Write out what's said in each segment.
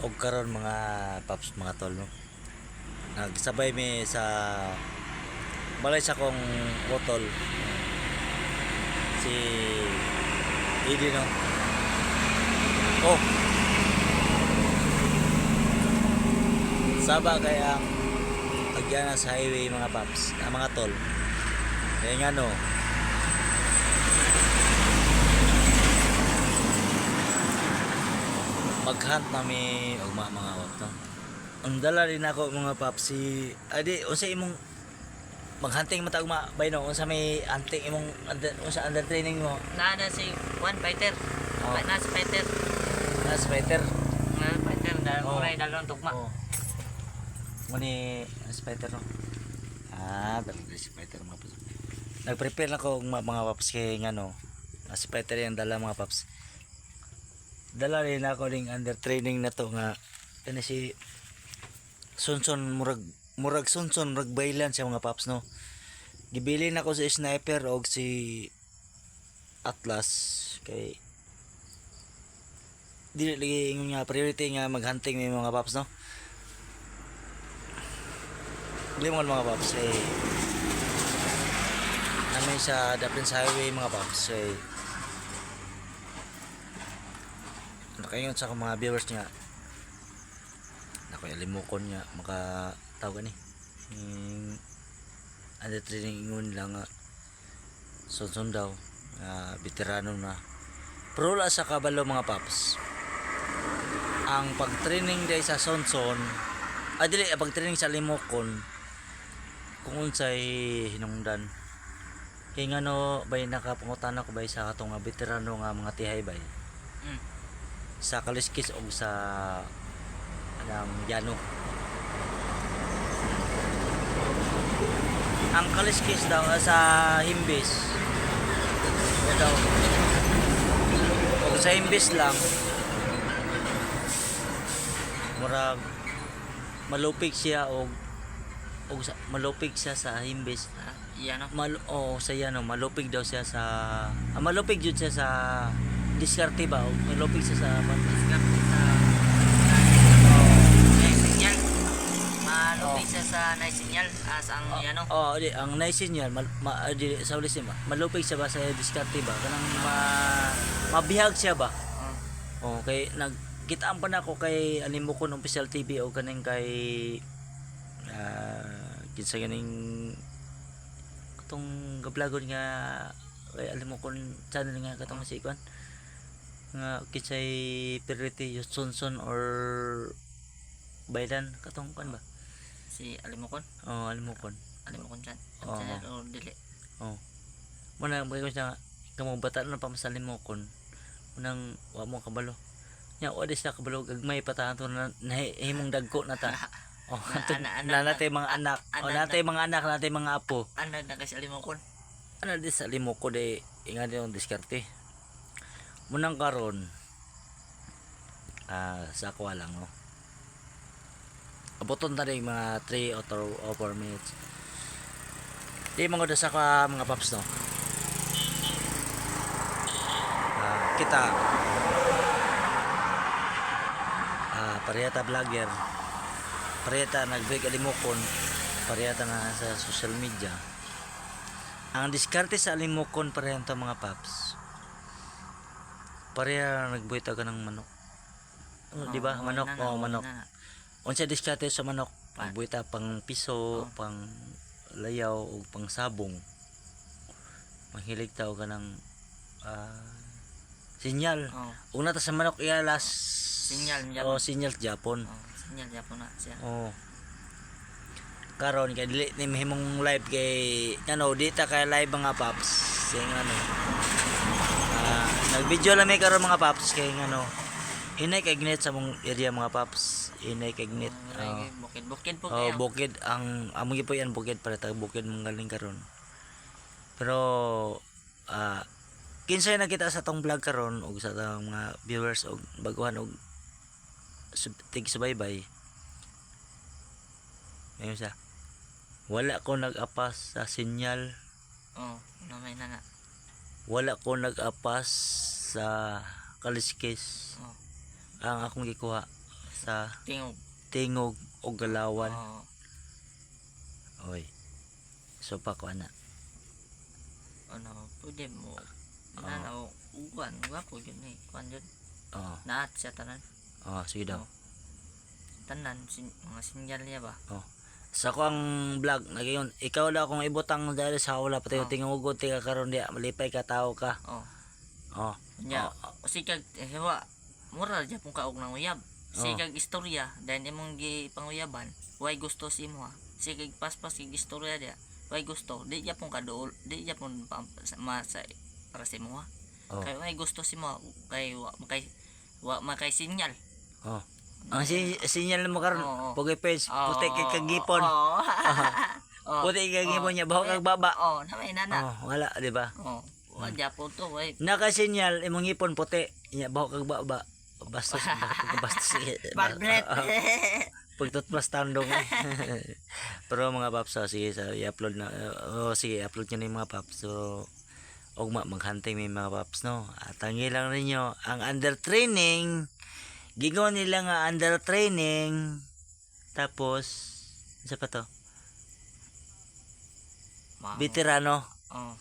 og karon mga paps mga tol no? Nagsabay mi sa balay sa kong utol si Idi no? Oh! Saba kaya ang agyan sa highway mga paps ah, mga tol. Kaya nga no maghunt nami og mga mga wato. Ang dala rin ako mga papsi. Adi unsa imong maghunting matag ma bay no unsa may hunting imong unsa under training mo Na na si Juan Fighter. Oh. Na si Fighter. na spider. Na Fighter dahil Oh. ray dalawang tugma. Oh. Muni spider no. Ah, dala si spider mga paps. Nag-prepare na ko mga, mga paps kay ngano. Na spider yung dala mga paps. Dala rin ako ring under training na to nga kani si Sunson murag murag Sunson murag baylan sa mga paps no. Gibili na ko si sniper og si Atlas kay dili lagi ingon nga priority nga maghunting may mga paps no. Dili mo mga paps eh namin sa Daplins Highway mga paps eh nakaingon sa mga viewers nga nakoy alimukon nga maka tawag ni. Yung ano training ingon lang nga sunsun daw. Nga veterano na. Pero wala sa kabalo mga paps. Ang pag-training day sa sonson ah dili ang pag-training sa limokon kung unsay hinungdan. Kay nga bay nakapangutan ako bay sa katong veterano nga mga tihay bay Mm. Sa Kaliskis o sa anang Yano. Ang Kaliskis daw ah, sa Himbis. O daw. O sa Himbis lang murag malupig siya o o sa, malupig siya sa Himbis. Ah, Iyan no. Mal oh, sa yan oh, malupig daw siya sa ah, malupig jud siya sa diskarte ba o malupig siya sa sa Nice signal. Malupit siya sa nice signal as ang yan no. Oh, di ang nice niya mal, ma, ah, di, sa ulit ma- malupig siya ba sa diskarte ba kanang ma, mabihag siya ba Oh. oh kay nagkitaan pa na ako kay animo ko ng official TV o kaning kay ah kinsa ganing katong gablagon nga kay alam mo kon channel nga katong si Kwan nga kinsay priority Sonson or Baylan katong kan ba Si Alimokon. oh alam mo kon Alimokon chan. Oo. Chan o dili. Muna mga ko siya kamo bata na pamasalin mo kon. Unang wa mo kabalo. Nya wa di siya kabalo gagmay patahan to na nahimong dagko na ta. Oh, Na- ana- na ana- natay mga anak. ana- O natay mga anak, natay mga apo. Ano na kasi Alimokon. Ano di sa limo ko de inga di yung diskarte. Munang karon ah sa ako lang no. Abuton ta rin mga 3 or 2 or 4 minutes. Di mga sa ka mga paps no. Ah, kita ah parehata vlogger parehata nag-break alimokon parehata nga sa social media ang diskarte sa alimokon parehata mga paps pareha nagbuhita ka ng manok. Oh, di ba? Manok oh manok. unsa diskarte sa manok Pa- magbuhita pang piso Oh. pang layaw o pang sabong. Mahilig tao ka ng ah, sinyal. Oh. una ta sa manok ialas Sinyal niya. oh sinyal Japon. Oh, sinyal Japon na siya. oh karon kay dili ni mahimong live kay ano di ta kay live mga paps. Sing ano. ah nag-video lang may karon mga paps kay ano inay kay gnit sa mong area mga paps inay kay gnit Oh, bukid bukid po oh kayo. bukid ang among po yan bukid para tag bukid mong galing karon pero ah kinsay na kita sa tong vlog karon og sa tong mga viewers og baguhan og sub, tig subaybay Ayun siya. Wala ko nag-apas sa sinyal. Oh, namay na na. Wala ko nag-apas sa kaliskis. Oh. Ang akong gikuha sa Tingog. tingog o galawan. Oo. Oy. So pa ko ana. ano, pwede mo. Oo. Ano, uwan, gwapo yun eh. Kuan yun. Oh, Naat siya tanan. oh sige daw. Tanan, sin, mga sinyal niya ba? Sa ko ang vlog nagayon, ikaw daw kung ibutang dahil sa wala pati Oh. tingog ti ka karon dia malipay ka tao ka. Oh. Oh. Nya, Oh, kasi kag, eh, hewa, moral dyan pong kaog ng uyab. Oh. kag istorya, dahil imong gi panguyaban, way gusto si mo ha. Si kag paspas kag istorya dia, way gusto. Di dyan pong kadool, di dyan pong pa, sa, ma, sa, para si mo. Oh. Kay way gusto si mo, kay wa makay wa makay sinyal. Oh. Ang si sinyal mo karon, Oo. pogi page, Oo, puti kay kagipon. Oo. Oo. Puti kay kagipon Oo. niya bahok kag baba. Oo, na may nana. Oh, wala, di ba? Oo. Wa dyan po to, way. Nakasinyal imong ipon puti, niya bahok kag baba. Bastos, bastos. Barblet. Pagtutmas tandong. Pero mga paps, so, sige, so, i-upload na. oh, sige, i-upload nyo na yung mga paps. So, ugma, maghantay may mga paps, no? At ang lang ninyo, ang under training, gigawa nila nga under training, tapos, isa pa to? Ma- Veterano. Oo.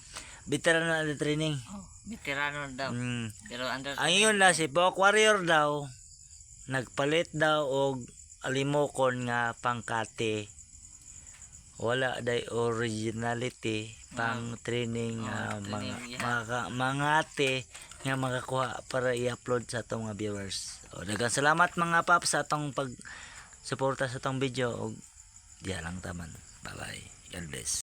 Veterano under training. Oh, veterano daw. Mm. Pero under Ang ingon lang si Bok Warrior daw nagpalit daw og alimokon nga pangkate. Wala day originality pang training nga Oh, mga training, yeah. mga mangate nga makakuha para i-upload sa atong mga viewers. O daghang salamat mga paps sa atong pag suporta sa atong video og diya lang taman. Bye bye. God bless.